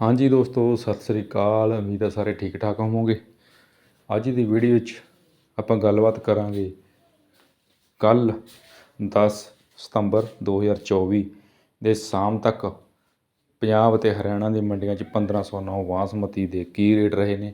ਹਾਂਜੀ ਦੋਸਤੋ, ਸਤਿ ਸ੍ਰੀ ਅਕਾਲ। ਉਮੀਦ ਹੈ ਸਾਰੇ ਠੀਕ ਠਾਕ ਹੋਵੋਗੇ। ਅੱਜ ਦੀ ਵੀਡੀਓ ਵਿੱਚ ਆਪਾਂ ਗੱਲਬਾਤ ਕਰਾਂਗੇ ਕੱਲ 10 ਸਤੰਬਰ 2024 ਦੇ ਸ਼ਾਮ ਤੱਕ ਪੰਜਾਬ ਅਤੇ ਹਰਿਆਣਾ ਦੀ ਮੰਡੀਆਂ 'ਚ 1509 ਬਾਸਮਤੀ ਦੇ ਕੀ ਰੇਟ ਰਹੇ ਨੇ,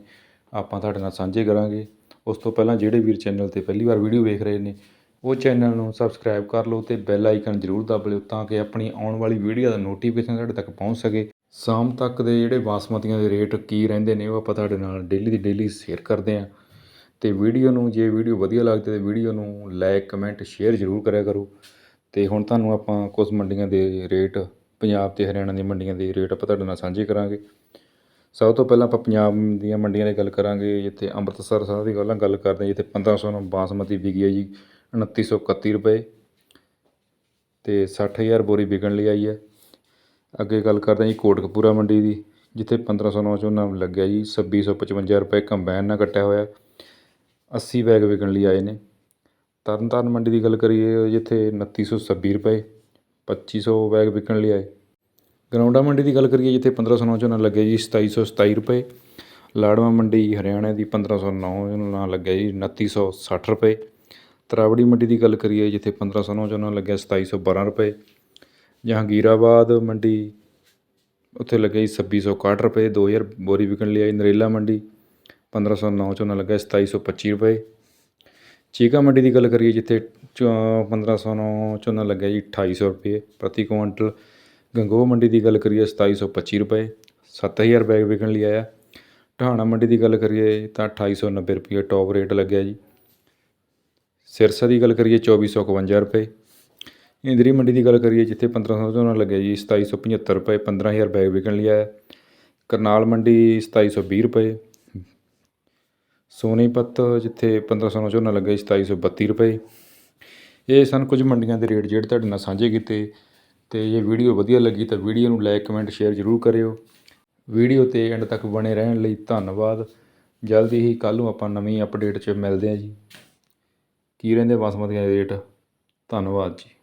ਆਪਾਂ ਤੁਹਾਡੇ ਨਾਲ ਸਾਂਝੇ ਕਰਾਂਗੇ। ਉਸ ਤੋਂ ਪਹਿਲਾਂ ਜਿਹੜੇ ਵੀਰ ਚੈਨਲ ਤੇ ਪਹਿਲੀ ਵਾਰ ਵੀਡੀਓ ਵੇਖ ਰਹੇ ਨੇ, ਉਹ ਚੈਨਲ ਨੂੰ ਸਬਸਕ੍ਰਾਈਬ ਕਰ ਲਓ ਤੇ ਬੈਲ ਆਈਕਨ ਜ਼ਰੂਰ ਦਬ ਲਿਓ ਤਾਂ ਕਿ ਆਪਣੀ ਆਉਣ ਵਾਲੀ ਵੀਡੀਓ ਦਾ ਨੋਟੀਫਿਕੇਸ਼ਨ ਤੁਹਾਡੇ ਤੱਕ ਪਹੁੰਚ ਸਕੇ। ਸ਼ਾਮ ਤੱਕ ਦੇ ਜਿਹੜੇ ਬਾਸਮਤੀਆਂ ਦੇ ਰੇਟ ਕੀ ਰਹਿੰਦੇ ਨੇ ਉਹ ਆਪਾਂ ਤੁਹਾਡੇ ਨਾਲ ਡੇਲੀ ਦੀ ਡੇਲੀ ਸ਼ੇਅਰ ਕਰਦੇ ਹਾਂ। ਅਤੇ ਵੀਡੀਓ ਨੂੰ ਜੇ ਵੀਡੀਓ ਵਧੀਆ ਲੱਗਦੀ ਤਾਂ ਵੀਡੀਓ ਨੂੰ ਲਾਈਕ ਕਮੈਂਟ ਸ਼ੇਅਰ ਜ਼ਰੂਰ ਕਰਿਆ ਕਰੋ। ਅਤੇ ਹੁਣ ਤੁਹਾਨੂੰ ਆਪਾਂ ਕੁਝ ਮੰਡੀਆਂ ਦੇ ਰੇਟ ਪੰਜਾਬ ਤੇ ਹਰਿਆਣਾ ਦੀਆਂ ਮੰਡੀਆਂ ਦੇ ਰੇਟ ਆਪਾਂ ਤੁਹਾਡੇ ਨਾਲ ਸਾਂਝੇ ਕਰਾਂਗੇ। ਸਭ ਤੋਂ ਪਹਿਲਾਂ ਆਪਾਂ ਪੰਜਾਬ ਦੀਆਂ ਮੰਡੀਆਂ ਦੀ ਗੱਲ ਕਰਾਂਗੇ, ਜਿੱਥੇ ਅੰਮ੍ਰਿਤਸਰ ਸਾਹਿਬ ਦੀ ਗੱਲਾਂ ਗੱਲ ਕਰਦੇ ਹਾਂ, ਜਿੱਥੇ 1500 ਨੂੰ ਬਾਸਮਤੀ ਵਿਕੀ ਹੈ ਜੀ 2931 ਰੁਪਏ। ਤੇ 60000 ਬੋਰੀ ਵਿਕਣ ਲਈ ਆਈ ਹੈ। ਅੱਗੇ ਗੱਲ ਕਰਦੇ ਹਾਂ ਜੀ ਕੋਟਕਪੂਰਾ ਮੰਡੀ ਦੀ, ਜਿੱਥੇ 1509 ਝੋਨਾ ਲੱਗਿਆ ਜੀ 2655 ਰੁਪਏ ਕੰਬਾਈਨ ਨਾਲ ਕੱਟਿਆ ਹੋਇਆ 80 ਬੈਗ ਵਿਕਣ ਲਈ ਆਏ ਨੇ। ਤਰਨਤਾਰਨ ਮੰਡੀ ਦੀ ਗੱਲ ਕਰੀਏ, ਜਿੱਥੇ 2926 ਰੁਪਏ 2500 ਬੈਗ ਵਿਕਣ ਲਈ ਆਏ। ਗਰਾਉਂਡਾ ਮੰਡੀ ਦੀ ਗੱਲ ਕਰੀਏ, ਜਿੱਥੇ 1509 ਝੋਨਾ ਲੱਗਿਆ ਜੀ 2727 ਰੁਪਏ, ਲਾੜਵਾ ਮੰਡੀ ਹਰਿਆਣਾ ਦੀ 1509 ਝੋਨਾ ਲੱਗਿਆ ਜੀ 2960 ਰੁਪਏ, ਤਰਾਵੜੀ ਮੰਡੀ ਦੀ ਗੱਲ ਕਰੀਏ, ਜਿੱਥੇ 1509 ਝੋਨਾ ਲੱਗਿਆ 2712 ਰੁਪਏ ਜਹਾਂਗੀਰਾਬਾਦ ਮੰਡੀ, ਉੱਥੇ ਲੱਗਿਆ ਜੀ 2661 ਰੁਪਏ, ਦੋ ਹਜ਼ਾਰ ਬੋਰੀ ਵਿਕਣ ਲਈ ਆਈ ਨਰੇਲਾ ਮੰਡੀ 1509 ਝੋਨਾ ਲੱਗਿਆ 2725 ਰੁਪਏ। ਚੀਕਾ ਮੰਡੀ ਦੀ ਗੱਲ ਕਰੀਏ, ਜਿੱਥੇ 1509 ਝੋਨਾ ਲੱਗਿਆ ਜੀ ਅਠਾਈ ਸੌ ਰੁਪਏ ਪ੍ਰਤੀ ਕੁਇੰਟਲ। ਗੰਗੋ ਮੰਡੀ ਦੀ ਗੱਲ ਕਰੀਏ 2725 ਰੁਪਏ, ਸੱਤ ਹਜ਼ਾਰ ਬੈਗ ਵਿਕਣ ਲਈ ਆਇਆ। ਢਾਣਾ ਮੰਡੀ ਦੀ ਗੱਲ ਕਰੀਏ, ਤਾਂ 2890 ਰੁਪਏ ਟੌਪ ਰੇਟ ਲੱਗਿਆ ਜੀ। ਸਿਰਸਾ ਦੀ ਗੱਲ ਕਰੀਏ 2451 ਰੁਪਏ। ਇੰਦਰੀ ਮੰਡੀ ਦੀ ਗੱਲ ਕਰੀਏ, ਜਿੱਥੇ 1500 ਝੋਨਾ ਲੱਗਿਆ ਜੀ 2775 ਰੁਪਏ 15000 ਬੈਗ ਵਿਕਣ ਲਈ ਆਇਆ ਕਰਨਾਲ ਮੰਡੀ 2720 ਰੁਪਏ। ਸੋਨੀਪਤ ਜਿੱਥੇ 1500 ਝੋਨਾ ਲੱਗਿਆ ਜੀ 2732 ਰੁਪਏ। ਇਹ ਸਨ ਕੁਝ ਮੰਡੀਆਂ ਦੇ ਰੇਟ ਜਿਹੜੇ ਤੁਹਾਡੇ ਨਾਲ ਸਾਂਝੇ ਕੀਤੇ। ਤੇ ਜੇ ਵੀਡੀਓ ਵਧੀਆ ਲੱਗੀ ਤਾਂ ਵੀਡੀਓ ਨੂੰ ਲਾਈਕ, ਕਮੈਂਟ, ਸ਼ੇਅਰ ਜ਼ਰੂਰ ਕਰਿਓ। ਵੀਡੀਓ ਤੇ ਐਂਡ ਤੱਕ ਬਣੇ ਰਹਿਣ ਲਈ ਧੰਨਵਾਦ। ਜਲਦੀ ਹੀ ਕੱਲ੍ਹ ਨੂੰ ਆਪਾਂ ਨਵੀਂ ਅਪਡੇਟ 'ਚ ਮਿਲਦੇ ਹਾਂ ਜੀ। ਕੀ ਰਹਿੰਦੇ ਬਾਸਮਤੀਆਂ ਦੇ ਰੇਟ? ਧੰਨਵਾਦ ਜੀ।